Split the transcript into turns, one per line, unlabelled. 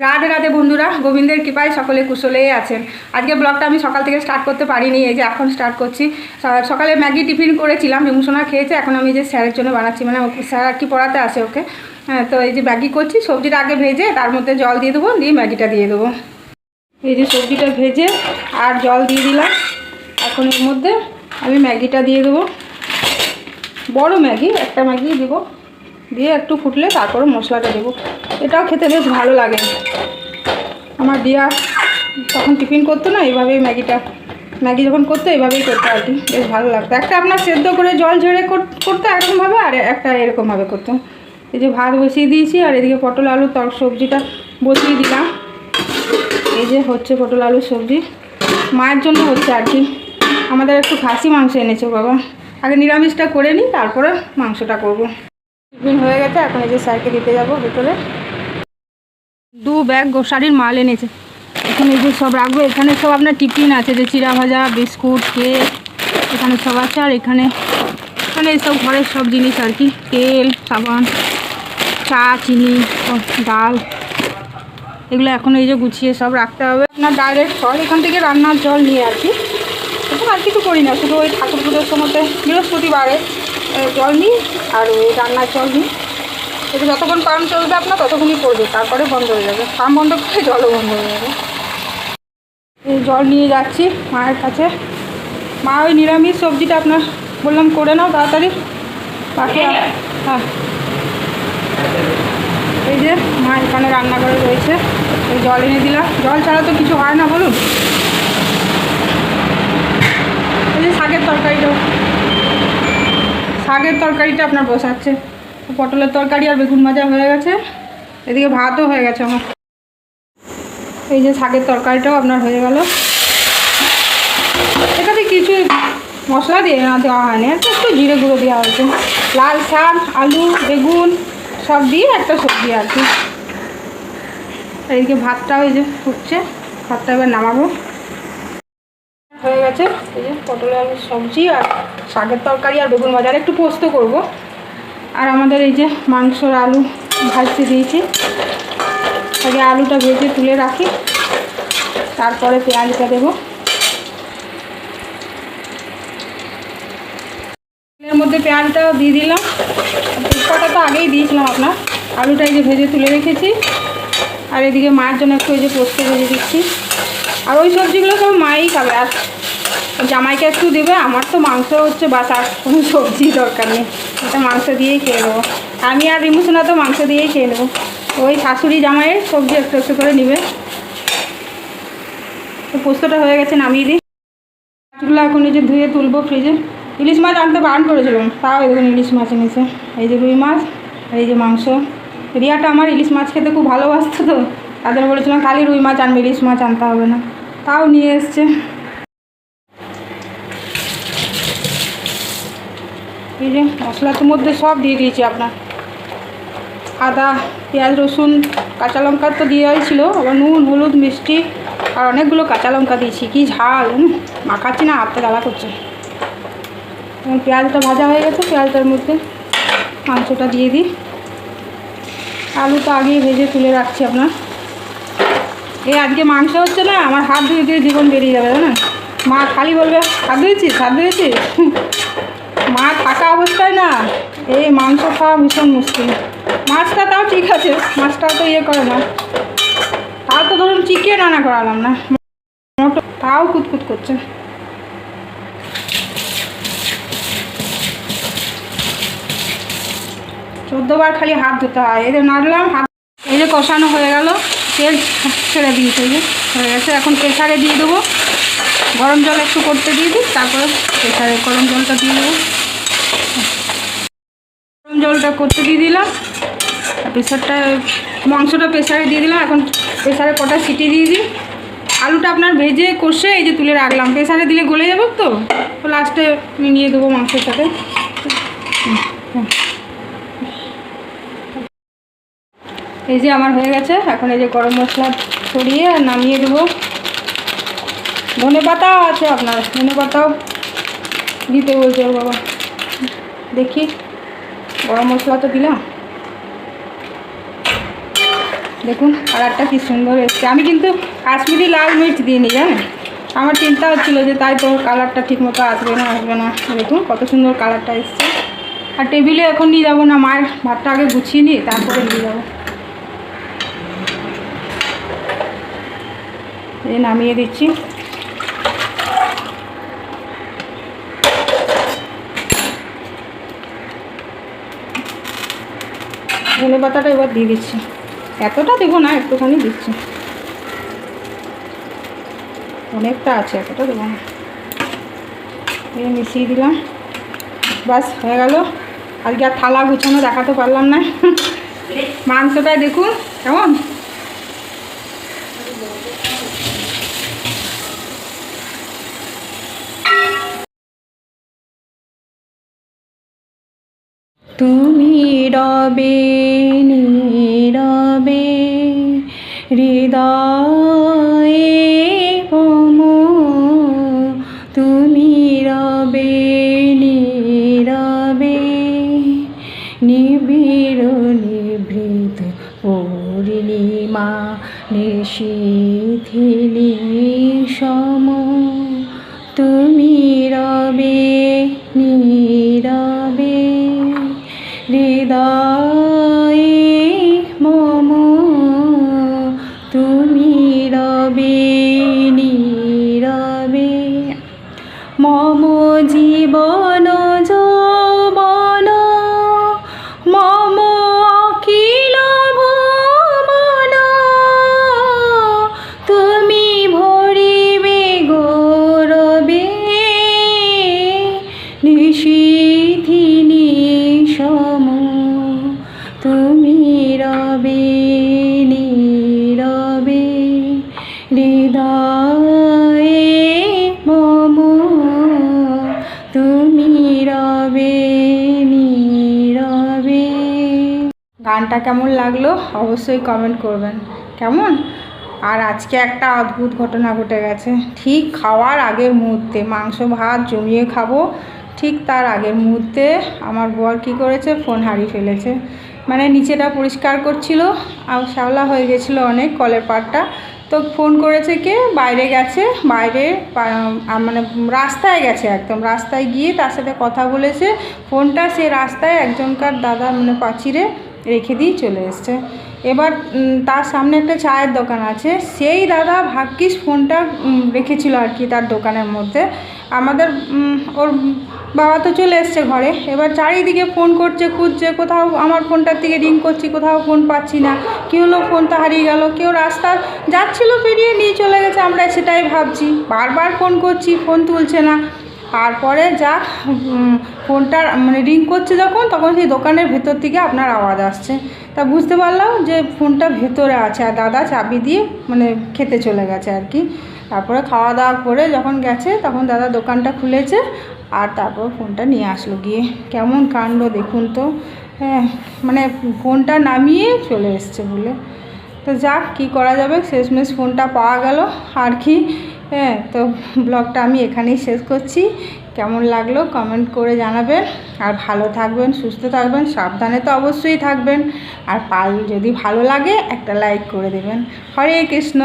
রাধে রাধে বন্ধুরা, গোবিন্দের কৃপায় সকলে কুশলেই আছেন। আজকে ব্লগটা আমি সকাল থেকে স্টার্ট করতে পারিনি, এই যে এখন স্টার্ট করছি। সকালে ম্যাগি টিফিন করেছিলাম বিমুসোনা খেয়েছে, এখন আমি যে স্যারের জন্য বানাচ্ছি মানে স্যার আর কি পড়াতে আসে ওকে। হ্যাঁ তো এই যে ম্যাগি করছি, সবজিটা আগে ভেজে, তার মধ্যে জল দিয়ে দেবো, দিয়ে ম্যাগিটা দিয়ে দেবো। এই যে সবজিটা ভেজে, আর জল দিয়ে দিলাম। এখন এর মধ্যে আমি ম্যাগিটা দিয়ে দেবো। বড় ম্যাগি, একটা ম্যাগি দেবো। দিয়ে একটু ফুটলে তারপরে মশলাটা দেবো। এটাও খেতে বেশ ভালো লাগে। আমার দিয়া তখন টিফিন করতো না, এইভাবেই ম্যাগিটা, ম্যাগি যখন করতো, এইভাবেই করতো আর কি। বেশ ভালো লাগতো। একটা আপনার সেদ্ধ করে জল ঝরে কর- করতো এরকমভাবে আর একটা এরকমভাবে করতো। এই যে ভাত বসিয়ে দিয়েছি, আর এদিকে পটল আলু তর সবজিটা বসিয়ে দিলাম। এই যে হচ্ছে পটল আলু সবজি। মায়ের জন্য হচ্ছে আর কি আমাদের একটু খাসি মাংস এনেছে বাবা। আগে নিরামিষটা করে নিই, তারপরে মাংসটা করব। টিফিন হয়ে গেছে, এখন এই যে স্যারকে দিতে যাব ভিতরে। দু ব্যাগ গোসারির মাল এনেছে। এখানে যে সব রাখব, এখানে সব আপনার টিফিন আছে, যে চিড়া ভাজা, বিস্কুট, কেক, এখানে সব আছে, আর এখানে মানে এইসব ঘরের সব জিনিস আর কি। তেল, সাবান, চা, চিনি ডাল, এগুলো এখন এই যে গুছিয়ে সব রাখতে হবে। আপনার ডাইরেক্ট জল এখান থেকে রান্নার জল নিয়ে আর কি। এখন আর কিছু করি না, শুধু ওই ঠাকুর পুজোর সময়তে বৃহস্পতিবারে জল নিই আর ওই রান্নার জল নিই। এটা যতক্ষণ পাম্প চলবে আপনার ততক্ষণই পড়বে তারপরে বন্ধ হয়ে যাবে। পাম্প বন্ধ করে জলও বন্ধ হয়ে যাবে। এই জল নিয়ে যাচ্ছি মায়ের কাছে। মা, ওই নিরামিষ সবজিটা আপনার বললাম করে নাও তাড়াতাড়ি। বাকি হ্যাঁ। এই যে মা এখানে রান্নাঘরে রয়েছে, এই জল এনে দিলাম। জল ছাড়া তো কিছু হয় না, বলুন। যে শাকের তরকারিটাও শাকের তরকারিটা আপনার বসাচ্ছে। পটলের তরকারি আর বেগুন ভাজা হয়ে গেছে। এদিকে ভাতও হয়ে গেছে আমার। এই যে শাকের তরকারিটাও আপনার হয়ে গেল। এটাতে কিছু মশলা দিয়ে না দেওয়া হয়নি। একটা একটু জিরে গুঁড়ো দেওয়া হয়েছে। লাল শাক, আলু, বেগুন সব দিয়ে একটা সবজি আর কি। এদিকে ভাতটাও এই যে ফুটছে। ভাতটা এবার নামাবো। গেছে। এই যে পটলের আলুর সবজি আর শাকের তরকারি আর বেগুন ভাজা একটু পোস্ত করব। আর আমাদের এই যে মাংসর আলু ভাজতে দিয়েছি। আগে আলুটা ভেজে তুলে রাখি। তারপরে পেঁয়াজটা দেবো। এর মধ্যে পেঁয়াজটাও দিয়ে দিলাম। তেজপাতা তো আগেই দিয়েছিলাম আপনার। আলুটা এই যে ভেজে তুলে রেখেছি। আর এদিকে মায়ের জন্য একটু এই যে পোস্ত ভেজে দিচ্ছি। আর ওই সবজিগুলো সব মাই খাবে। আর জামাইকে একটু দেবে, আমার তো মাংস হচ্ছে বাস আর কোনো সবজি দরকার নেই। এটা মাংস দিয়েই খেয়ে নেব। আমি আর রিমুসোনা তো মাংস দিয়েই খেয়ে নেব। ওই শাশুড়ি জামাইয়ের সবজি একটু একটু করে নেবে। তো পোস্তটা হয়ে গেছে, নামিয়ে দিই। মাছগুলো এখন যে ধুয়ে তুলবো ফ্রিজে। ইলিশ মাছ আনতে বারণ করেছিলাম, তাও দেখুন ইলিশ মাছ এনেছে। এই যে রুই মাছ এই যে মাংস। রিয়াটা আমার ইলিশ মাছ খেতে খুব ভালোবাসতো তো তাদের বলেছিলাম, খালি রুই মাছ আনবে, ইলিশ মাছ আনতে হবে না। তাও নিয়ে এসছে। এই যে মশলার মধ্যে সব দিয়ে দিয়েছি আপনার। আদা, পেঁয়াজ, রসুন, কাঁচা লঙ্কা তো দেওয়াই ছিল আবার নুন, হলুদ, মিষ্টি, আর অনেকগুলো কাঁচা লঙ্কা দিয়েছি। কি ঝাল মাখাচ্ছি না, হাতটা জ্বালা করছে। এবং পেঁয়াজটা ভাজা হয়ে গেছে, পেঁয়াজটার মধ্যে মাংসটা দিয়ে দিই। আলু তো আগেই ভেজে তুলে রাখছি আপনার। এই আজকে মাংস হচ্ছে না, আমার হাত ধুয়ে দিয়ে জীবন বেরিয়ে যাবে না মা খালি বলবে, হাত ধুয়েছিস হাত ধুয়েছিস মা থাকা অবস্থায় না এই মাংস খাওয়া ভীষণ মুশকিল। মাছটা তাও ঠিক আছে মাছটাও তো ইয়ে করে না। তাও তো ধরুন চিকেন রান্না করালাম না। তাও কুতকুত করছে। চোদ্দবার খালি হাত ধুতে হয়। যে নাড়লাম, হাত এই যে কষানো হয়ে গেল, তেল ছেড়ে দিয়েছে এই যে, হয়ে গেছে। এখন প্রেসারে দিয়ে দেবো। গরম জল একটু করতে দিয়ে দিই, তারপরে প্রেসারে গরম জলটা দিয়ে দেবো। জলটা করতে দিয়ে দিলাম। প্রেশারটা মাংসটা প্রেসারে দিয়ে দিলাম। এখন প্রেসারে কটা সিটি দিয়ে দিই। আলুটা আপনার ভেজে কষে এই যে তুলে রাখলাম। প্রেসারে দিলে গলে যাবে তো? তো লাস্টে নিয়ে দেবো মাংসের সাথে। এই যে আমার হয়ে গেছে। এখন এই যে গরম মশলা ছড়িয়ে আর নামিয়ে দেবো। ধনে পাতাও আছে আপনার। ধনে পাতাও দিতে বলছে বাবা। দেখি। গরম মশলা তো দিলাম। দেখুন কালারটা কি সুন্দর এসছে। আমি কিন্তু কাশ্মীরি লাল মির্চ দিইনি, জানেন? আমার চিন্তা হচ্ছিল যে তাই তো কালারটা ঠিক মতো আসবে না আসবে না। দেখুন কত সুন্দর কালারটা এসছে। আর টেবিলে এখন নিয়ে যাব না, মায়ের ভাতটা আগে গুছিয়ে নিই তারপরে নিয়ে যাব। এই নামিয়ে দিচ্ছি। ধনে পাতাটা এবার দিয়ে দিচ্ছি। এতটা দেবো না, একটুখানি দিচ্ছি। অনেকটা আছে, এতটা দেবো না। এই মিশিয়ে দিলাম। বাস হয়ে গেল। আজকে আর থালা গুছানো দেখাতে পারলাম না। মাংসটা দেখুন, কেমন? তুমি রবে নীরবে হৃদয়ে মম তুমি রবে নীরবে নিবিড় নিভৃত পূর্ণিমা নিশীথিনী সম। তুমি রবে নীরবে গানটা কেমন লাগল অবশ্যই কমেন্ট করবেন। কেমন? আর আজকে একটা অদ্ভুত ঘটনা ঘটে গেছে। ঠিক খাওয়ার আগের মুহূর্তে মাংস, ভাত জমিয়ে খাব। ঠিক তার আগের মুহূর্তে আমার বর কী করেছে? ফোন হারিয়ে ফেলেছে। মানে নিচেটা পরিষ্কার করছিল। আর শ্যাওলা হয়ে গেছিল অনেক কলের পাড়টা। তো ফোন করেছে কে? বাইরে গেছে। বাইরে মানে রাস্তায় গেছে একদম। রাস্তায় গিয়ে তার সাথে কথা বলেছে। ফোনটা সে রাস্তায় একজনকার দাদা মানে পাচিরে রেখে দিয়ে চলে এসছে। এবার তার সামনে একটা চায়ের দোকান আছে। সেই দাদা ভাগ্যিস ফোনটা রেখেছিল আর কি তার দোকানের মধ্যে। আমাদের ওর বাবা তো চলে এসছে ঘরে। এবার চারিদিকে ফোন করছে, খুঁজছে, কোথাও আমার ফোনটার থেকে রিং করছি, কোথাও ফোন পাচ্ছি না। কী হলো? ফোনটা হারিয়ে গেল। কেউ রাস্তা যাচ্ছিল পেরিয়ে নিয়ে চলে গেছে, আমরা সেটাই ভাবছি। বারবার ফোন করছি, ফোন তুলছে না। তারপরে যা ফোনটা মানে রিং করছে যখন, তখন সেই দোকানের ভেতর থেকে আপনার আওয়াজ আসছে। তা বুঝতে পারলাম যে ফোনটা ভেতরে আছে আর দাদা চাবি দিয়ে মানে খেতে চলে গেছে আর কি। তারপরে খাওয়া দাওয়া করে যখন গেছে, তখন দাদা দোকানটা খুলেছে আর তারপর ফোনটা নিয়ে আসলো গিয়ে। কেমন কাণ্ড দেখুন তো। হ্যাঁ মানে ফোনটা নামিয়ে চলে এসছে বলে। তো যাক, কী করা যাবে? শেষমেশ ফোনটা পাওয়া গেল। আর কি হ্যাঁ তো ব্লগটা আমি এখানেই শেষ করছি। কেমন লাগল কমেন্ট করে জানাবেন। আর ভালো থাকবেন, সুস্থ থাকবেন, সাবধানে তো অবশ্যই থাকবেন। আর পাল যদি ভালো লাগে, একটা লাইক করে দেবেন। হরে কৃষ্ণ।